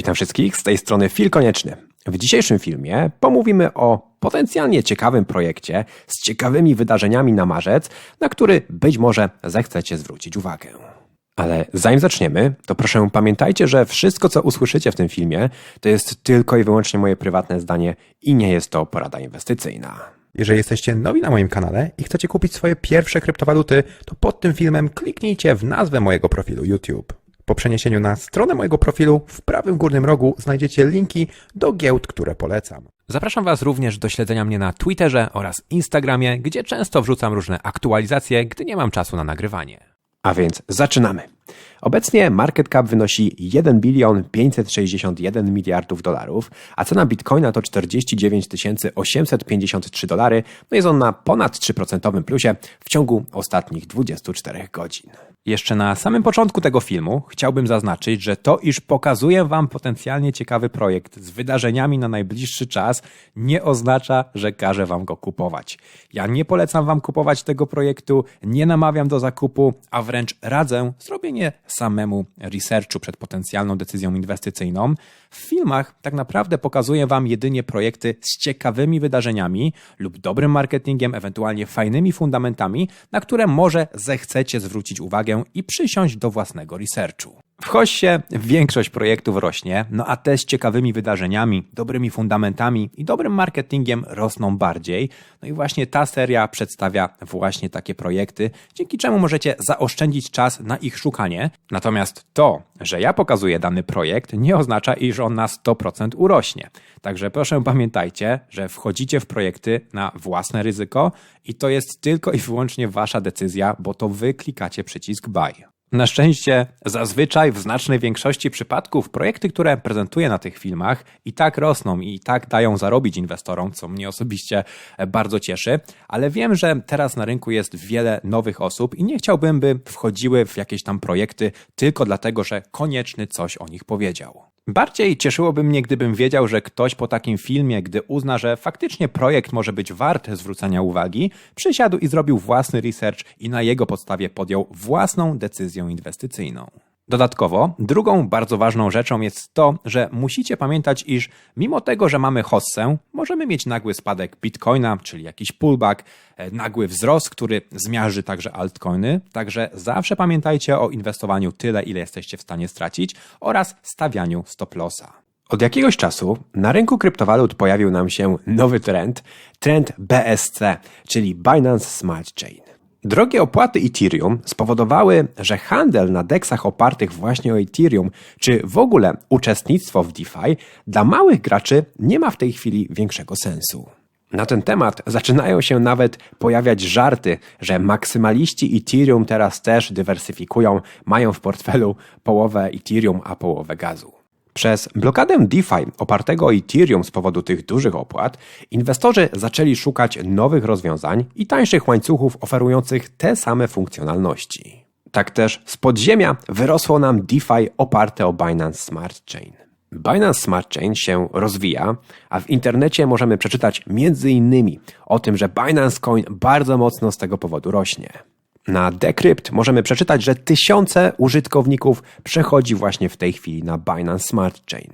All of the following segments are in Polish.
Witam wszystkich, z tej strony Fil Konieczny. W dzisiejszym filmie pomówimy o potencjalnie ciekawym projekcie z ciekawymi wydarzeniami na marzec, na który być może zechcecie zwrócić uwagę. Ale zanim zaczniemy, to proszę pamiętajcie, że wszystko co usłyszycie w tym filmie to jest tylko i wyłącznie moje prywatne zdanie i nie jest to porada inwestycyjna. Jeżeli jesteście nowi na moim kanale i chcecie kupić swoje pierwsze kryptowaluty, to pod tym filmem kliknijcie w nazwę mojego profilu YouTube. Po przeniesieniu na stronę mojego profilu w prawym górnym rogu znajdziecie linki do giełd, które polecam. Zapraszam Was również do śledzenia mnie na Twitterze oraz Instagramie, gdzie często wrzucam różne aktualizacje, gdy nie mam czasu na nagrywanie. A więc zaczynamy. Obecnie market cap wynosi 1 bilion 561 miliardów dolarów, a cena bitcoina to 49 853 dolary, no jest on na ponad 3% plusie w ciągu ostatnich 24 godzin. Jeszcze na samym początku tego filmu chciałbym zaznaczyć, że to, iż pokazuję Wam potencjalnie ciekawy projekt z wydarzeniami na najbliższy czas, nie oznacza, że każę Wam go kupować. Ja nie polecam Wam kupować tego projektu, nie namawiam do zakupu, a wręcz radzę zrobienie samemu researchu przed potencjalną decyzją inwestycyjną. W filmach tak naprawdę pokazuję Wam jedynie projekty z ciekawymi wydarzeniami lub dobrym marketingiem, ewentualnie fajnymi fundamentami, na które może zechcecie zwrócić uwagę i przysiąść do własnego researchu. W hoście większość projektów rośnie, no a te z ciekawymi wydarzeniami, dobrymi fundamentami i dobrym marketingiem rosną bardziej. No i właśnie ta seria przedstawia właśnie takie projekty, dzięki czemu możecie zaoszczędzić czas na ich szukanie. Natomiast to, że ja pokazuję dany projekt, nie oznacza, iż on na 100% urośnie. Także proszę pamiętajcie, że wchodzicie w projekty na własne ryzyko i to jest tylko i wyłącznie wasza decyzja, bo to wy klikacie przycisk buy. Na szczęście, zazwyczaj w znacznej większości przypadków projekty, które prezentuję na tych filmach i tak rosną i tak dają zarobić inwestorom, co mnie osobiście bardzo cieszy, ale wiem, że teraz na rynku jest wiele nowych osób i nie chciałbym, by wchodziły w jakieś tam projekty tylko dlatego, że konieczny coś o nich powiedział. Bardziej cieszyłoby mnie, gdybym wiedział, że ktoś po takim filmie, gdy uzna, że faktycznie projekt może być wart zwrócenia uwagi, przysiadł i zrobił własny research i na jego podstawie podjął własną decyzję inwestycyjną. Dodatkowo, drugą bardzo ważną rzeczą jest to, że musicie pamiętać, iż mimo tego, że mamy hossę, możemy mieć nagły spadek bitcoina, czyli jakiś pullback, e, nagły wzrost, który zmiażdży także altcoiny. Także zawsze pamiętajcie o inwestowaniu tyle, ile jesteście w stanie stracić oraz stawianiu stop lossa. Od jakiegoś czasu na rynku kryptowalut pojawił nam się nowy trend, trend BSC, czyli Binance Smart Chain. Drogie opłaty Ethereum spowodowały, że handel na deksach opartych właśnie o Ethereum, czy w ogóle uczestnictwo w DeFi, dla małych graczy nie ma w tej chwili większego sensu. Na ten temat zaczynają się nawet pojawiać żarty, że maksymaliści Ethereum teraz też dywersyfikują, mają w portfelu połowę Ethereum, a połowę gazu. Przez blokadę DeFi opartego o Ethereum z powodu tych dużych opłat, inwestorzy zaczęli szukać nowych rozwiązań i tańszych łańcuchów oferujących te same funkcjonalności. Tak też z podziemia wyrosło nam DeFi oparte o Binance Smart Chain. Binance Smart Chain się rozwija, a w internecie możemy przeczytać m.in. o tym, że Binance Coin bardzo mocno z tego powodu rośnie. Na Decrypt możemy przeczytać, że tysiące użytkowników przechodzi właśnie w tej chwili na Binance Smart Chain.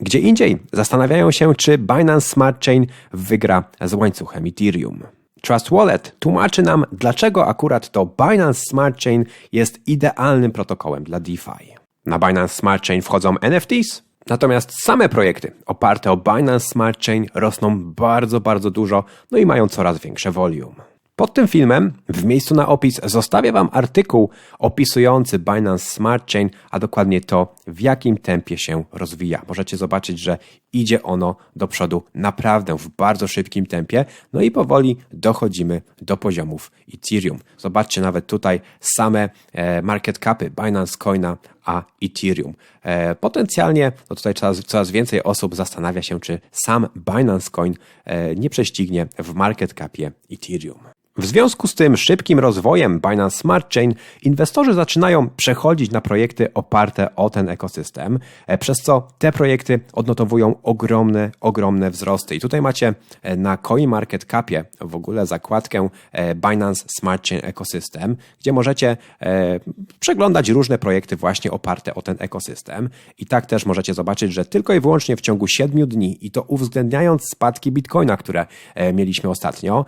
Gdzie indziej zastanawiają się, czy Binance Smart Chain wygra z łańcuchem Ethereum. Trust Wallet tłumaczy nam, dlaczego akurat to Binance Smart Chain jest idealnym protokołem dla DeFi. Na Binance Smart Chain wchodzą NFTs, natomiast same projekty oparte o Binance Smart Chain rosną bardzo, bardzo dużo, no i mają coraz większe volume. Pod tym filmem, w miejscu na opis, zostawię Wam artykuł opisujący Binance Smart Chain, a dokładnie to, w jakim tempie się rozwija. Możecie zobaczyć, że idzie ono do przodu naprawdę w bardzo szybkim tempie, no i powoli dochodzimy do poziomów Ethereum. Zobaczcie nawet tutaj same e, market capy Binance Coina a Ethereum. E, potencjalnie no tutaj coraz, coraz więcej osób zastanawia się, czy sam Binance Coin e, nie prześcignie w market capie Ethereum. W związku z tym szybkim rozwojem Binance Smart Chain inwestorzy zaczynają przechodzić na projekty oparte o ten ekosystem, e, przez co te projekty odnotowują ogromne, ogromne wzrosty. I tutaj macie e, na CoinMarketCapie w ogóle zakładkę e, Binance Smart Chain Ecosystem, gdzie możecie przeglądać różne projekty właśnie oparte o ten ekosystem. I tak też możecie zobaczyć, że tylko i wyłącznie w ciągu 7 dni, i to uwzględniając spadki Bitcoina, które mieliśmy ostatnio,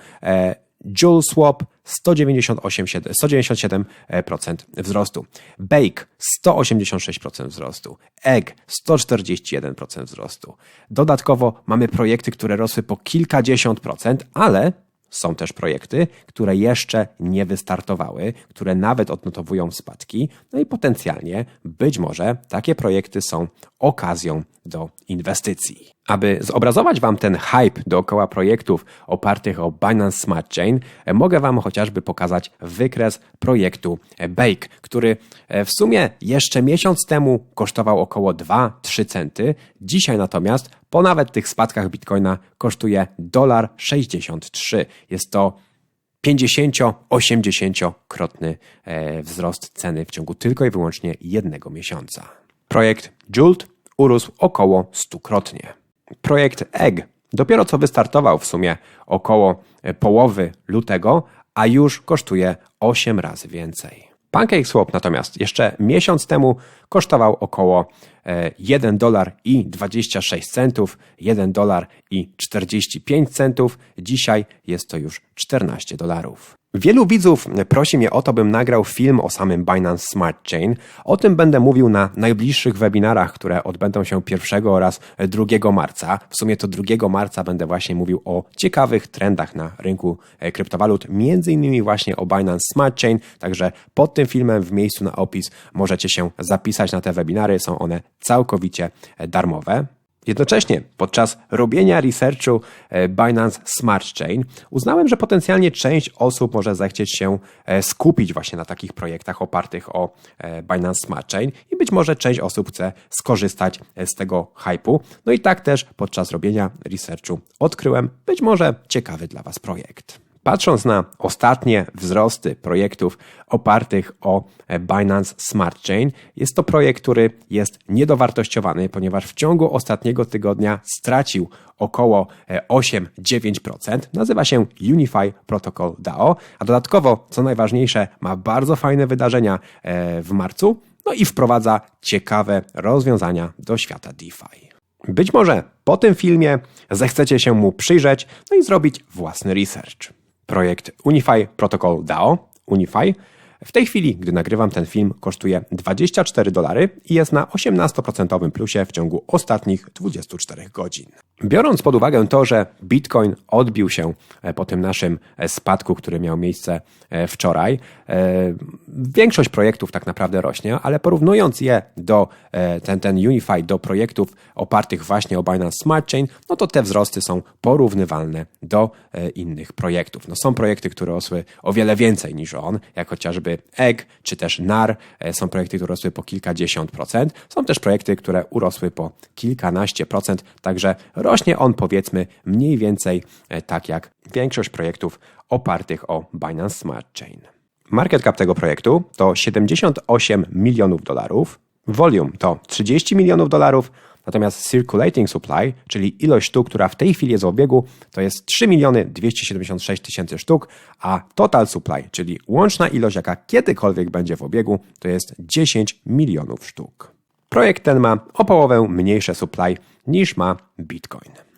Joule Swap 198, 197% wzrostu. Bake 186% wzrostu. Egg 141% wzrostu. Dodatkowo mamy projekty, które rosły po kilkadziesiąt procent, ale są też projekty, które jeszcze nie wystartowały, które nawet odnotowują spadki, no i potencjalnie być może takie projekty są okazją do inwestycji. Aby zobrazować Wam ten hype dookoła projektów opartych o Binance Smart Chain, mogę Wam chociażby pokazać wykres projektu Bake, który w sumie jeszcze miesiąc temu kosztował około 2-3 centy. Dzisiaj natomiast po nawet tych spadkach Bitcoina kosztuje dolar 63. Jest to 50-80-krotny e, wzrost ceny w ciągu tylko i wyłącznie jednego miesiąca. Projekt Joult urósł około stukrotnie. Projekt Egg dopiero co wystartował w sumie około e, połowy lutego, a już kosztuje 8 razy więcej. PancakeSwap natomiast jeszcze miesiąc temu kosztował około 1 e, dolar i 26 centów, 1 dolar i 45 centów. Dzisiaj jest to już 14 dolarów. Wielu widzów prosi mnie o to, bym nagrał film o samym Binance Smart Chain. O tym będę mówił na najbliższych webinarach, które odbędą się 1 oraz 2 marca. W sumie to 2 marca będę właśnie mówił o ciekawych trendach na rynku e, kryptowalut, między innymi właśnie o Binance Smart Chain. Także pod tym filmem w miejscu na opis możecie się zapisać na te webinary. Są one całkowicie darmowe. Jednocześnie podczas robienia researchu e, Binance Smart Chain uznałem, że potencjalnie część osób może zechcieć się e, skupić właśnie na takich projektach opartych o e, Binance Smart Chain i być może część osób chce skorzystać z tego hypu. No i tak też podczas robienia researchu odkryłem być może ciekawy dla Was projekt. Patrząc na ostatnie wzrosty projektów opartych o Binance Smart Chain, jest to projekt, który jest niedowartościowany, ponieważ w ciągu ostatniego tygodnia stracił około 8-9%. Nazywa się Unify Protocol DAO, a dodatkowo, co najważniejsze, ma bardzo fajne wydarzenia e, w marcu, no i wprowadza ciekawe rozwiązania do świata DeFi. Być może po tym filmie zechcecie się mu przyjrzeć, no i zrobić własny research projekt Unify Protocol DAO, Unify. W tej chwili, gdy nagrywam ten film, kosztuje 24 dolary i jest na 18% plusie w ciągu ostatnich 24 godzin. Biorąc pod uwagę to, że Bitcoin odbił się e, po tym naszym e, spadku, który miał miejsce e, wczoraj, większość projektów tak naprawdę rośnie, ale porównując je do ten, ten Unify do projektów opartych właśnie o Binance Smart Chain, no to te wzrosty są porównywalne do innych projektów. No są projekty, które rosły o wiele więcej niż on, jak chociażby Egg czy też NAR. Są projekty, które rosły po kilkadziesiąt procent. Są też projekty, które urosły po kilkanaście procent, także on powiedzmy mniej więcej e, tak jak większość projektów opartych o Binance Smart Chain. Market cap tego projektu to 78 milionów dolarów, volume to 30 milionów dolarów, natomiast circulating supply, czyli ilość sztuk, która w tej chwili jest w obiegu, to jest 3 miliony 276 tysięcy sztuk, a total supply, czyli łączna ilość, jaka kiedykolwiek będzie w obiegu, to jest 10 milionów sztuk. Projekt ten ma o połowę mniejsze supply niż ma Bitcoin.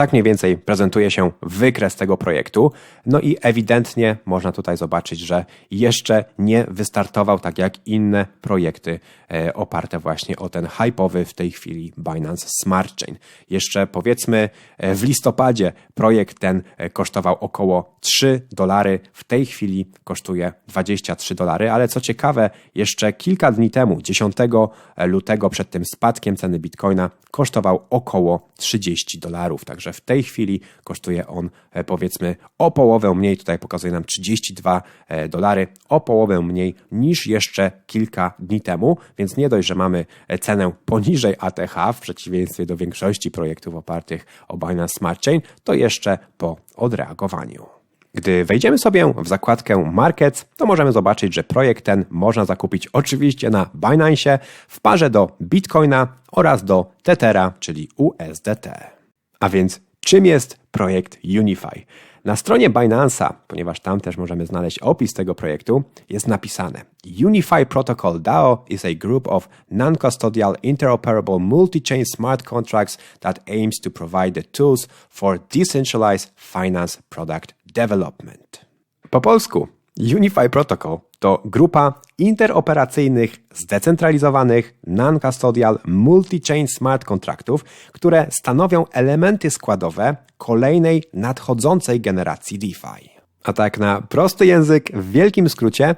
Tak mniej więcej prezentuje się wykres tego projektu. No i ewidentnie można tutaj zobaczyć, że jeszcze nie wystartował tak jak inne projekty e, oparte właśnie o ten hype'owy w tej chwili Binance Smart Chain. Jeszcze powiedzmy e, w listopadzie projekt ten e, kosztował około 3 dolary, w tej chwili kosztuje 23 dolary, ale co ciekawe, jeszcze kilka dni temu, 10 lutego przed tym spadkiem ceny Bitcoina kosztował około 30 dolarów, także w tej chwili kosztuje on e, powiedzmy o połowę mniej, tutaj pokazuje nam 32 e, dolary, o połowę mniej niż jeszcze kilka dni temu, więc nie dość, że mamy e, cenę poniżej ATH w przeciwieństwie do większości projektów opartych o Binance Smart Chain, to jeszcze po odreagowaniu. Gdy wejdziemy sobie w zakładkę Markets, to możemy zobaczyć, że projekt ten można zakupić oczywiście na Binance w parze do Bitcoina oraz do Tethera, czyli USDT. A więc czym jest projekt Unify? Na stronie Binance'a, ponieważ tam też możemy znaleźć opis tego projektu, jest napisane Unify Protocol DAO is a group of non-custodial interoperable multi-chain smart contracts that aims to provide the tools for decentralized finance product development. Po polsku Unify Protocol to grupa interoperacyjnych, zdecentralizowanych, non-custodial, multi-chain smart kontraktów, które stanowią elementy składowe kolejnej nadchodzącej generacji DeFi. A tak na prosty język, w wielkim skrócie,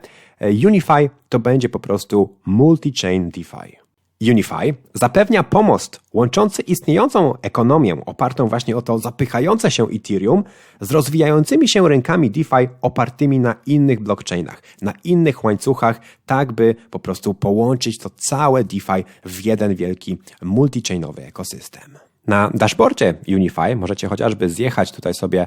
Unify to będzie po prostu multi-chain DeFi. Unify zapewnia pomost łączący istniejącą ekonomię opartą właśnie o to zapychające się Ethereum z rozwijającymi się rynkami DeFi opartymi na innych blockchainach, na innych łańcuchach, tak by po prostu połączyć to całe DeFi w jeden wielki multichainowy ekosystem. Na dashboardzie Unify możecie chociażby zjechać tutaj sobie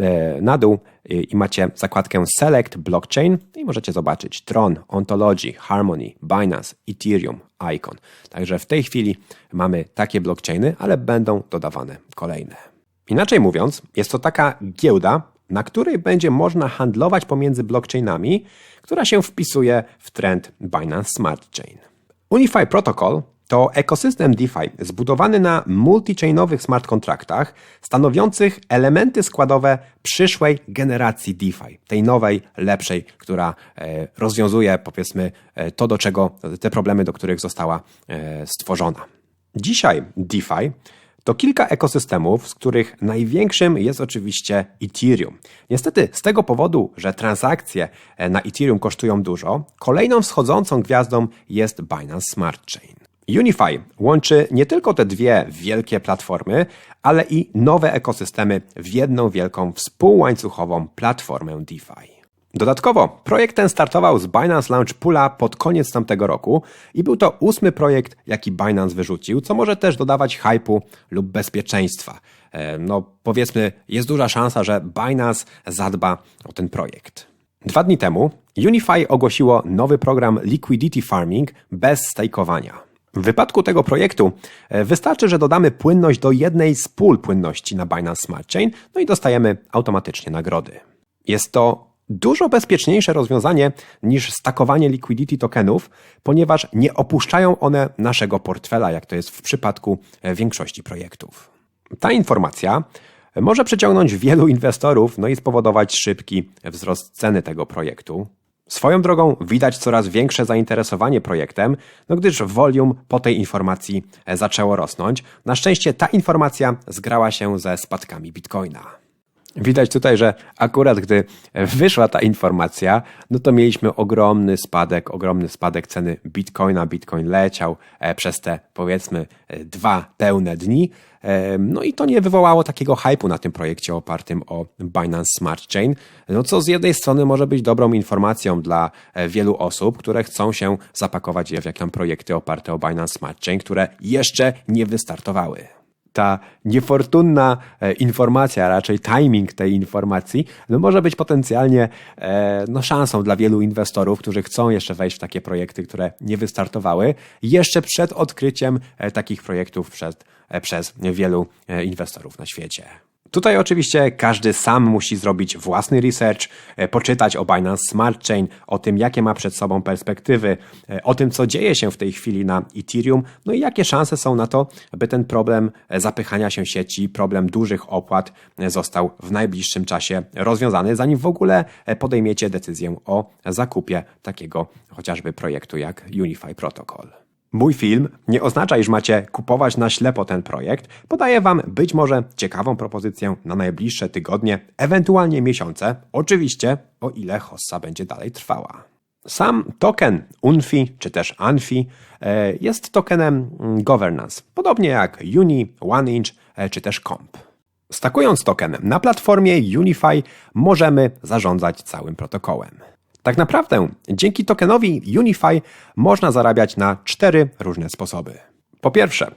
E, na dół i macie zakładkę Select Blockchain i możecie zobaczyć Tron, Ontology, Harmony, Binance, Ethereum, Icon. Także w tej chwili mamy takie blockchainy, ale będą dodawane kolejne. Inaczej mówiąc, jest to taka giełda, na której będzie można handlować pomiędzy blockchainami, która się wpisuje w trend Binance Smart Chain. Unify Protocol to ekosystem DeFi zbudowany na multichainowych smart kontraktach, stanowiących elementy składowe przyszłej generacji DeFi, tej nowej, lepszej, która e, rozwiązuje powiedzmy e, to, do czego, te problemy, do których została e, stworzona. Dzisiaj DeFi to kilka ekosystemów, z których największym jest oczywiście Ethereum. Niestety, z tego powodu, że transakcje na Ethereum kosztują dużo, kolejną wschodzącą gwiazdą jest Binance Smart Chain. Unify łączy nie tylko te dwie wielkie platformy, ale i nowe ekosystemy w jedną wielką współłańcuchową platformę DeFi. Dodatkowo projekt ten startował z Binance Launch Poola pod koniec tamtego roku i był to ósmy projekt, jaki Binance wyrzucił, co może też dodawać hypu lub bezpieczeństwa. E, no powiedzmy, jest duża szansa, że Binance zadba o ten projekt. Dwa dni temu Unify ogłosiło nowy program Liquidity Farming bez stajkowania. W wypadku tego projektu e, wystarczy, że dodamy płynność do jednej z pól płynności na Binance Smart Chain, no i dostajemy automatycznie nagrody. Jest to dużo bezpieczniejsze rozwiązanie niż stakowanie liquidity tokenów, ponieważ nie opuszczają one naszego portfela, jak to jest w przypadku e, większości projektów. Ta informacja może przyciągnąć wielu inwestorów, no i spowodować szybki wzrost ceny tego projektu. Swoją drogą widać coraz większe zainteresowanie projektem, no gdyż volume po tej informacji zaczęło rosnąć. Na szczęście ta informacja zgrała się ze spadkami Bitcoina. Widać tutaj, że akurat gdy wyszła ta informacja, no to mieliśmy ogromny spadek, ogromny spadek ceny Bitcoina. Bitcoin leciał e, przez te powiedzmy e, dwa pełne dni. E, no i to nie wywołało takiego hypu na tym projekcie opartym o Binance Smart Chain, no co z jednej strony może być dobrą informacją dla wielu osób, które chcą się zapakować w jakieś projekty oparte o Binance Smart Chain, które jeszcze nie wystartowały ta niefortunna e, informacja, raczej timing tej informacji, no może być potencjalnie e, no, szansą dla wielu inwestorów, którzy chcą jeszcze wejść w takie projekty, które nie wystartowały, jeszcze przed odkryciem e, takich projektów przed, przez wielu inwestorów na świecie. Tutaj oczywiście każdy sam musi zrobić własny research, e, poczytać o Binance Smart Chain, o tym, jakie ma przed sobą perspektywy, e, o tym, co dzieje się w tej chwili na Ethereum, no i jakie szanse są na to, by ten problem e, zapychania się sieci, problem dużych opłat został w najbliższym czasie rozwiązany, zanim w ogóle podejmiecie decyzję o zakupie takiego chociażby projektu jak Unify Protocol. Mój film nie oznacza, iż macie kupować na ślepo ten projekt. Podaję Wam być może ciekawą propozycję na najbliższe tygodnie, ewentualnie miesiące, oczywiście o ile hossa będzie dalej trwała. Sam token UNFI czy też ANFI e, jest tokenem mm, governance, podobnie jak Uni, OneInch e, czy też Comp. Stakując token na platformie Unify możemy zarządzać całym protokołem. Tak naprawdę dzięki tokenowi Unify można zarabiać na cztery różne sposoby. Po pierwsze,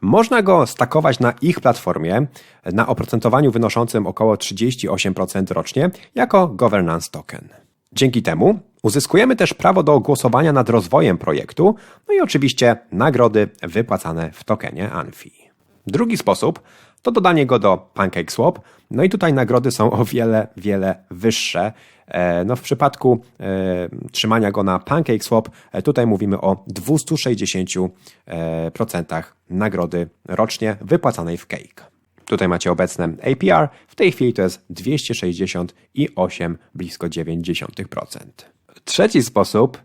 Można go stakować na ich platformie na oprocentowaniu wynoszącym około 38% rocznie jako governance token. Dzięki temu uzyskujemy też prawo do głosowania nad rozwojem projektu, no i oczywiście nagrody wypłacane w tokenie ANFI. Drugi sposób to dodanie go do PancakeSwap, no i tutaj nagrody są o wiele, wiele wyższe. E, No w przypadku e, trzymania go na PancakeSwap, e, tutaj mówimy o 260% e, procentach nagrody rocznie wypłacanej w Cake. Tutaj macie obecne APR, w tej chwili to jest 268, blisko 0,9%. Trzeci sposób,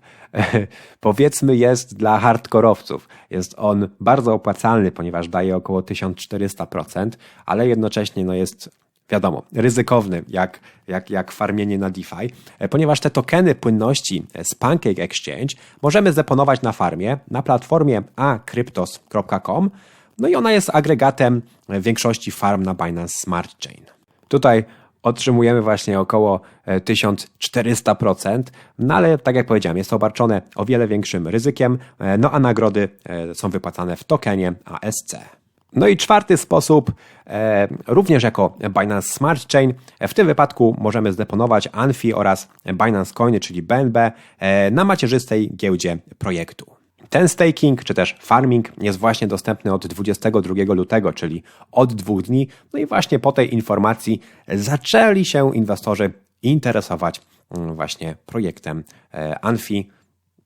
powiedzmy, jest dla hardkorowców. Jest on bardzo opłacalny, ponieważ daje około 1400%, ale jednocześnie no jest wiadomo, ryzykowny, jak, jak, jak farmienie na DeFi, ponieważ te tokeny płynności z Pancake Exchange możemy zdeponować na farmie, na platformie acryptos.com, no i ona jest agregatem większości farm na Binance Smart Chain. Tutaj otrzymujemy właśnie około e, 1400%, no ale tak jak powiedziałem, jest to obarczone o wiele większym ryzykiem, e, no a nagrody e, są wypłacane w tokenie ASC. No i czwarty sposób, e, również jako Binance Smart Chain, w tym wypadku możemy zdeponować ANFI oraz Binance Coiny, czyli BNB, e, na macierzystej giełdzie projektu. Ten staking, czy też farming jest właśnie dostępny od 22 lutego, czyli od dwóch dni. No i właśnie po tej informacji zaczęli się inwestorzy interesować mm, właśnie projektem e, Anfi.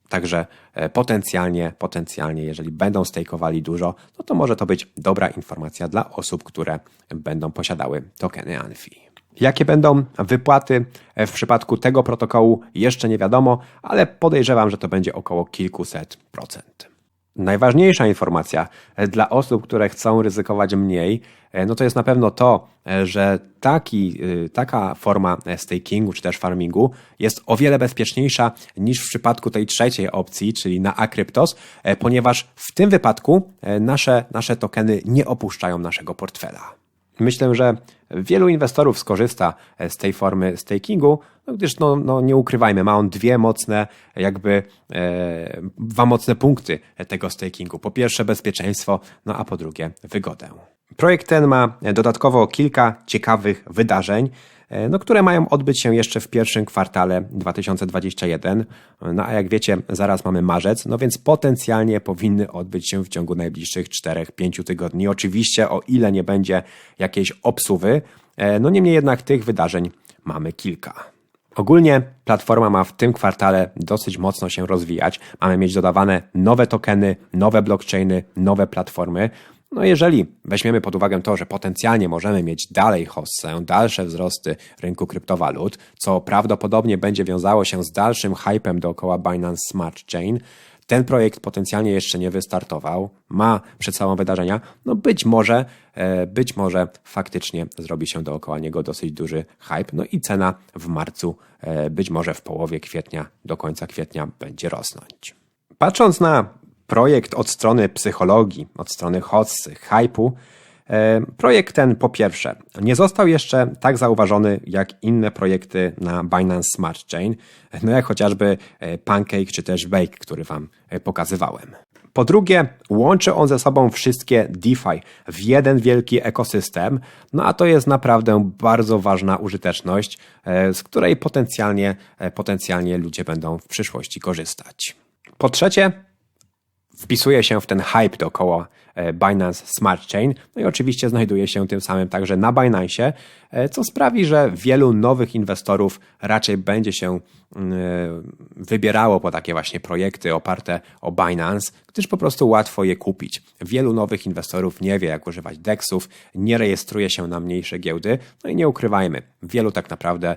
Także e, potencjalnie, potencjalnie, jeżeli będą stejkowali dużo, no to może to być dobra informacja dla osób, które będą posiadały tokeny Anfi. Jakie będą wypłaty w przypadku tego protokołu, jeszcze nie wiadomo, ale podejrzewam, że to będzie około kilkuset procent. Najważniejsza informacja dla osób, które chcą ryzykować mniej, no to jest na pewno to, że taki, taka forma stakingu czy też farmingu jest o wiele bezpieczniejsza niż w przypadku tej trzeciej opcji, czyli na Akryptos, ponieważ w tym wypadku nasze, nasze tokeny nie opuszczają naszego portfela. Myślę, że wielu inwestorów skorzysta z tej formy stakingu, no gdyż no, no nie ukrywajmy, ma on dwie mocne, jakby e, dwa mocne punkty tego stakingu. Po pierwsze bezpieczeństwo, no a po drugie wygodę. Projekt ten ma dodatkowo kilka ciekawych wydarzeń, no, które mają odbyć się jeszcze w pierwszym kwartale 2021. No a jak wiecie, zaraz mamy marzec, no więc potencjalnie powinny odbyć się w ciągu najbliższych 4-5 tygodni. Oczywiście, o ile nie będzie jakiejś obsuwy, e, no niemniej jednak tych wydarzeń mamy kilka. Ogólnie platforma ma w tym kwartale dosyć mocno się rozwijać. Mamy mieć dodawane nowe tokeny, nowe blockchainy, nowe platformy. No jeżeli weźmiemy pod uwagę to, że potencjalnie możemy mieć dalej hossę, dalsze wzrosty rynku kryptowalut, co prawdopodobnie będzie wiązało się z dalszym hypem dookoła Binance Smart Chain, ten projekt potencjalnie jeszcze nie wystartował, ma przed sobą wydarzenia, no być może, e, być może faktycznie zrobi się dookoła niego dosyć duży hype, no i cena w marcu, e, być może w połowie kwietnia, do końca kwietnia będzie rosnąć. Patrząc na projekt od strony psychologii, od strony hossy, hypu, e, Projekt ten po pierwsze nie został jeszcze tak zauważony jak inne projekty na Binance Smart Chain, no jak chociażby Pancake czy też Bake, który Wam pokazywałem. Po drugie, łączy on ze sobą wszystkie DeFi w jeden wielki ekosystem, no a to jest naprawdę bardzo ważna użyteczność, z której potencjalnie, potencjalnie ludzie będą w przyszłości korzystać. Po trzecie, wpisuje się w ten hype dookoła Binance Smart Chain, no i oczywiście znajduje się tym samym także na Binance, co sprawi, że wielu nowych inwestorów raczej będzie się wybierało po takie właśnie projekty oparte o Binance, gdyż po prostu łatwo je kupić. Wielu nowych inwestorów nie wie, jak używać DEXów, nie rejestruje się na mniejsze giełdy, no i nie ukrywajmy, wielu tak naprawdę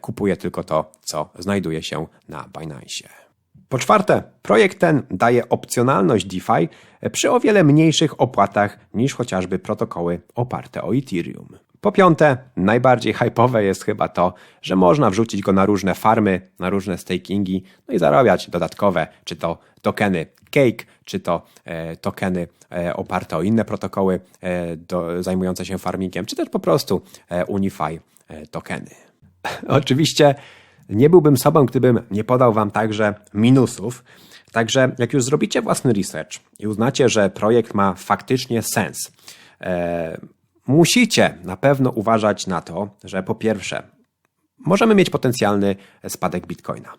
kupuje tylko to, co znajduje się na Binance. Po czwarte, projekt ten daje opcjonalność DeFi przy o wiele mniejszych opłatach niż chociażby protokoły oparte o Ethereum. Po piąte, najbardziej hypowe jest chyba to, że można wrzucić go na różne farmy, na różne stakingi, no i zarabiać dodatkowe, czy to tokeny Cake, czy to e, tokeny e, oparte o inne protokoły e, do, zajmujące się farmingiem, czy też po prostu e, Unify e, tokeny. Oczywiście nie byłbym sobą, gdybym nie podał Wam także minusów. Także jak już zrobicie własny research i uznacie, że projekt ma faktycznie sens, e, musicie na pewno uważać na to, że po pierwsze, możemy mieć potencjalny spadek bitcoina.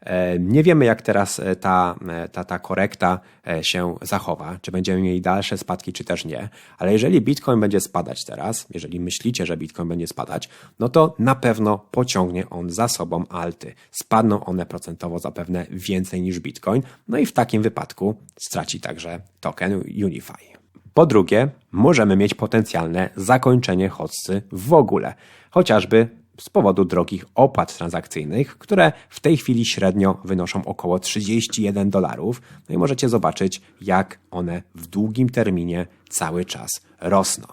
E, Nie wiemy, jak teraz e, ta, e, ta, ta korekta się zachowa, czy będziemy mieli dalsze spadki, czy też nie, ale jeżeli Bitcoin będzie spadać teraz, jeżeli myślicie, że Bitcoin będzie spadać, no to na pewno pociągnie on za sobą alty. Spadną one procentowo zapewne więcej niż Bitcoin, no i w takim wypadku straci także token Unify. Po drugie, możemy mieć potencjalne zakończenie hossy w ogóle, chociażby z powodu drogich opłat transakcyjnych, które w tej chwili średnio wynoszą około 31 dolarów. No i możecie zobaczyć, jak one w długim terminie cały czas rosną.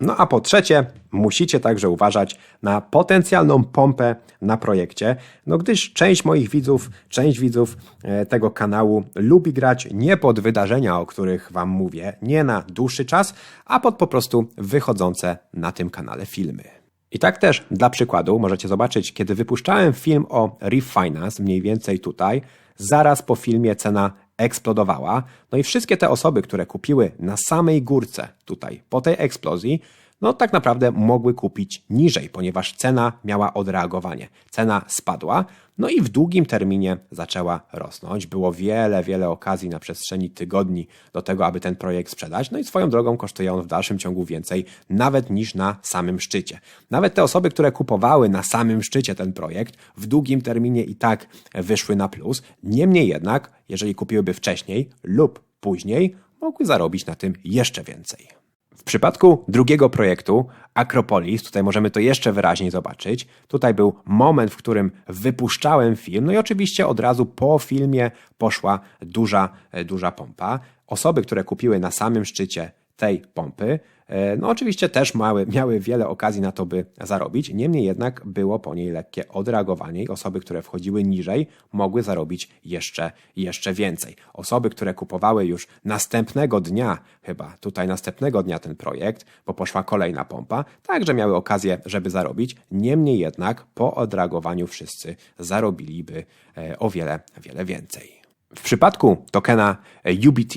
No a po trzecie, musicie także uważać na potencjalną pompę na projekcie, no gdyż część moich widzów, część widzów e, tego kanału lubi grać nie pod wydarzenia, o których Wam mówię, nie na dłuższy czas, a pod po prostu wychodzące na tym kanale filmy. I tak też dla przykładu możecie zobaczyć, kiedy wypuszczałem film o Refinance, mniej więcej tutaj, zaraz po filmie cena eksplodowała. No i wszystkie te osoby, które kupiły na samej górce tutaj, po tej eksplozji, no tak naprawdę mogły kupić niżej, ponieważ cena miała odreagowanie. Cena spadła, no i w długim terminie zaczęła rosnąć. Było wiele, wiele okazji na przestrzeni tygodni do tego, aby ten projekt sprzedać. No i swoją drogą kosztuje on w dalszym ciągu więcej, nawet niż na samym szczycie. Nawet te osoby, które kupowały na samym szczycie ten projekt, w długim terminie i tak wyszły na plus. Niemniej jednak, jeżeli kupiłyby wcześniej lub później, mogły zarobić na tym jeszcze więcej. W przypadku drugiego projektu, Acropolis, tutaj możemy to jeszcze wyraźniej zobaczyć. Tutaj był moment, w którym wypuszczałem film, no i oczywiście od razu po filmie poszła duża, e, duża pompa. Osoby, które kupiły na samym szczycie tej pompy, e, no oczywiście też miały, miały wiele okazji na to, by zarobić. Niemniej jednak było po niej lekkie odreagowanie i osoby, które wchodziły niżej, mogły zarobić jeszcze, jeszcze więcej. Osoby, które kupowały już następnego dnia, chyba tutaj następnego dnia ten projekt, bo poszła kolejna pompa, także miały okazję, żeby zarobić. Niemniej jednak po odreagowaniu wszyscy zarobiliby e, o wiele, wiele więcej. W przypadku tokena e, UBT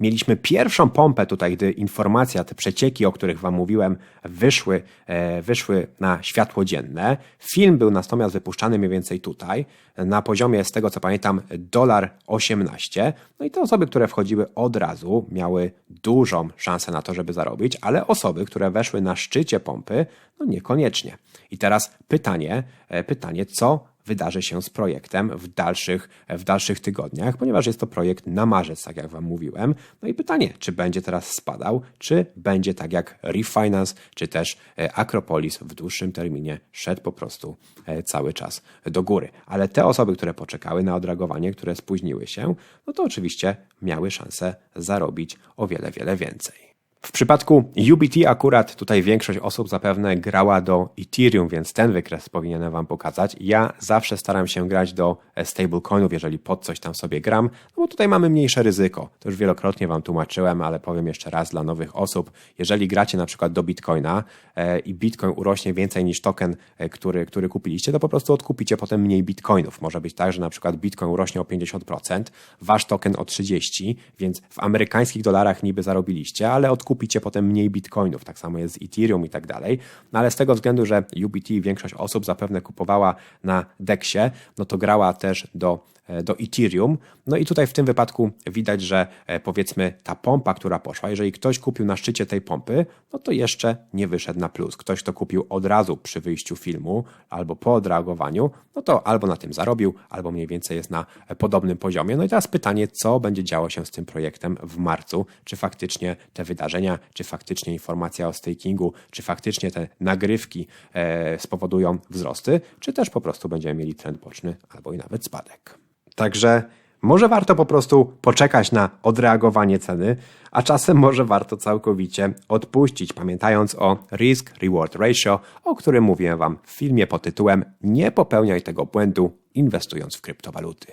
mieliśmy pierwszą pompę tutaj, gdy informacja, te przecieki, o których Wam mówiłem, wyszły, e, wyszły na światło dzienne. Film był natomiast wypuszczany mniej więcej tutaj, na poziomie, z tego co pamiętam, dolar 18. No i te osoby, które wchodziły od razu, miały dużą szansę na to, żeby zarobić, ale osoby, które weszły na szczycie pompy, no niekoniecznie. I teraz pytanie, e, pytanie, co wydarzy się z projektem w dalszych, w dalszych tygodniach, ponieważ jest to projekt na marzec, tak jak Wam mówiłem. No i pytanie, czy będzie teraz spadał, czy będzie tak jak Refinance, czy też e, Acropolis w dłuższym terminie szedł po prostu e, cały czas do góry. Ale te osoby, które poczekały na odreagowanie, które spóźniły się, no to oczywiście miały szansę zarobić o wiele, wiele więcej. W przypadku UBT akurat tutaj większość osób zapewne grała do Ethereum, więc ten wykres powinienem Wam pokazać. Ja zawsze staram się grać do e, stablecoinów, jeżeli pod coś tam sobie gram, no bo tutaj mamy mniejsze ryzyko. To już wielokrotnie Wam tłumaczyłem, ale powiem jeszcze raz dla nowych osób. Jeżeli gracie na przykład do Bitcoina e, i Bitcoin urośnie więcej niż token, e, który, który kupiliście, to po prostu odkupicie potem mniej Bitcoinów. Może być tak, że na przykład Bitcoin urośnie o 50%, Wasz token o 30%, więc w amerykańskich dolarach niby zarobiliście, ale odkupicie kupicie potem mniej bitcoinów. Tak samo jest z Ethereum i tak dalej. No ale z tego względu, że UBT większość osób zapewne kupowała na DEXie, no to grała też do do Ethereum. No i tutaj w tym wypadku widać, że e, powiedzmy ta pompa, która poszła, jeżeli ktoś kupił na szczycie tej pompy, no to jeszcze nie wyszedł na plus. Ktoś, kto kupił od razu przy wyjściu filmu albo po odreagowaniu, no to albo na tym zarobił, albo mniej więcej jest na e, podobnym poziomie. No i teraz pytanie, co będzie działo się z tym projektem w marcu? Czy faktycznie te wydarzenia, czy faktycznie informacja o stakingu, czy faktycznie te nagrywki e, spowodują wzrosty, czy też po prostu będziemy mieli trend boczny albo i nawet spadek. Także może warto po prostu poczekać na odreagowanie ceny, a czasem może warto całkowicie odpuścić, pamiętając o risk-reward ratio, o którym mówiłem Wam w filmie pod tytułem Nie popełniaj tego błędu inwestując w kryptowaluty.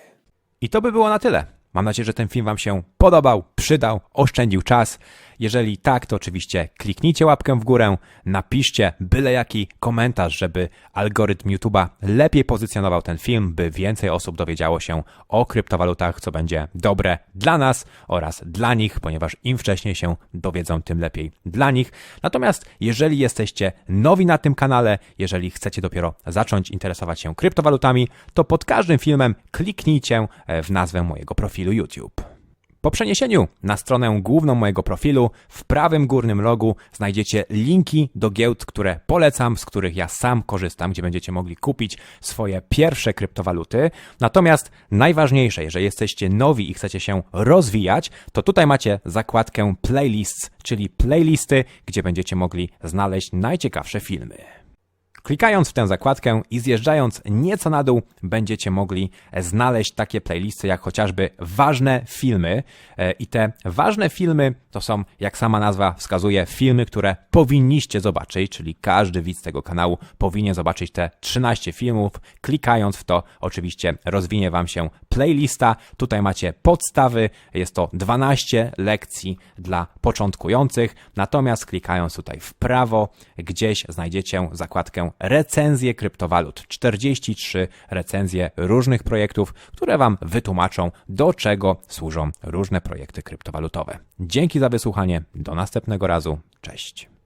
I to by było na tyle. Mam nadzieję, że ten film Wam się podobał, przydał, oszczędził czas. Jeżeli tak, to oczywiście kliknijcie łapkę w górę, napiszcie byle jaki komentarz, żeby algorytm YouTube'a lepiej pozycjonował ten film, by więcej osób dowiedziało się o kryptowalutach, co będzie dobre dla nas oraz dla nich, ponieważ im wcześniej się dowiedzą, tym lepiej dla nich. Natomiast jeżeli jesteście nowi na tym kanale, jeżeli chcecie dopiero zacząć interesować się kryptowalutami, to pod każdym filmem kliknijcie w nazwę mojego profilu YouTube. Po przeniesieniu na stronę główną mojego profilu w prawym górnym rogu znajdziecie linki do giełd, które polecam, z których ja sam korzystam, gdzie będziecie mogli kupić swoje pierwsze kryptowaluty. Natomiast najważniejsze, jeżeli jesteście nowi i chcecie się rozwijać, to tutaj macie zakładkę playlists, czyli playlisty, gdzie będziecie mogli znaleźć najciekawsze filmy. Klikając w tę zakładkę i zjeżdżając nieco na dół, będziecie mogli znaleźć takie playlisty jak chociażby ważne filmy. E, I te ważne filmy to są, jak sama nazwa wskazuje, filmy, które powinniście zobaczyć, czyli każdy widz tego kanału powinien zobaczyć te 13 filmów. Klikając w to, oczywiście rozwinie Wam się playlista. Tutaj macie podstawy, jest to 12 lekcji dla początkujących. Natomiast klikając tutaj w prawo, gdzieś znajdziecie zakładkę recenzje kryptowalut. 43 recenzje różnych projektów, które Wam wytłumaczą, do czego służą różne projekty kryptowalutowe. Dzięki za wysłuchanie. Do następnego razu. Cześć.